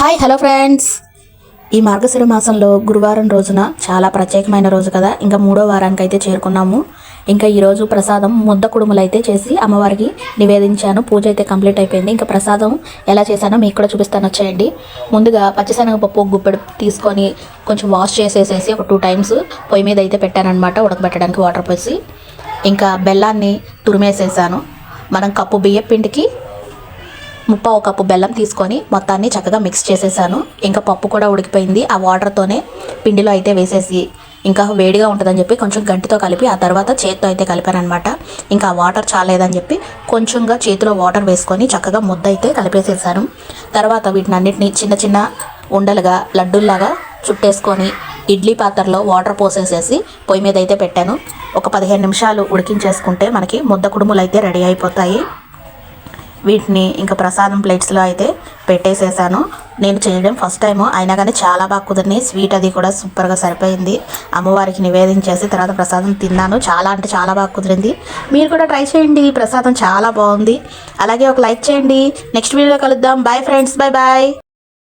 Hi hello friends. ఈ మార్గశిర మాసంలో గురువారం రోజున చాలా ప్రత్యేకమైన రోజు కదా. ఇంకా మూడో వారానికి అయితే చేరుకున్నాము. ఇంకా ఈరోజు ప్రసాదం ముద్ద కుడుములు అయితే చేసి అమ్మవారికి నివేదించాను. పూజ అయితే కంప్లీట్ అయిపోయింది. ఇంకా ప్రసాదం ఎలా చేశానో మీకు కూడా చూపిస్తాను. వచ్చేయండి. ముందుగా పచ్చిశనగపప్పు గుప్పెడు తీసుకొని కొంచెం వాష్ చేసేసేసి ఒక టూ టైమ్స్ పొయ్యి మీద అయితే పెట్టానమాట ఉడకబెట్టడానికి వాటర్ పోసి. ఇంకా బెల్లాన్ని తురిమేసేసాను. మనం కప్పు బియ్యం పిండికి ముప్పావు కప్పు బెల్లం తీసుకొని మొత్తాన్ని చక్కగా మిక్స్ చేసేసాను. ఇంకా పప్పు కూడా ఉడికిపోయింది. ఆ వాటర్తోనే పిండిలో అయితే వేసేసి ఇంకా వేడిగా ఉంటుందని చెప్పి కొంచెం గంటితో కలిపి ఆ తర్వాత చేతితో అయితే కలిపానమాట ఇంకా ఆ వాటర్ చాలేదని చెప్పి కొంచెంగా చేతిలో వాటర్ వేసుకొని చక్కగా ముద్ద అయితే కలిపేసేసాను. తర్వాత వీటిని అన్నిటిని చిన్న చిన్న ఉండలుగా లడ్డూల్లాగా చుట్టేసుకొని ఇడ్లీ పాత్రలో వాటర్ పోసేసేసి పొయ్యి మీద అయితే పెట్టాను. ఒక పదిహేను నిమిషాలు ఉడికించేసుకుంటే మనకి ముద్ద కుడుములు అయితే రెడీ అయిపోతాయి. వీటిని ఇంకా ప్రసాదం ప్లేట్స్లో అయితే పెట్టేసేసాను. నేను చేయడం ఫస్ట్ టైము. అయినా కానీ చాలా బాగా కుదిరినాయి. స్వీట్ అది కూడా సూపర్గా సరిపోయింది. అమ్మవారికి నివేదించేసి తర్వాత ప్రసాదం తిన్నాను. చాలా అంటే చాలా బాగా కుదిరింది. మీరు కూడా ట్రై చేయండి. ప్రసాదం చాలా బాగుంది. అలాగే ఒక లైక్ చేయండి. నెక్స్ట్ వీడియో కలుద్దాం. Bye friends bye bye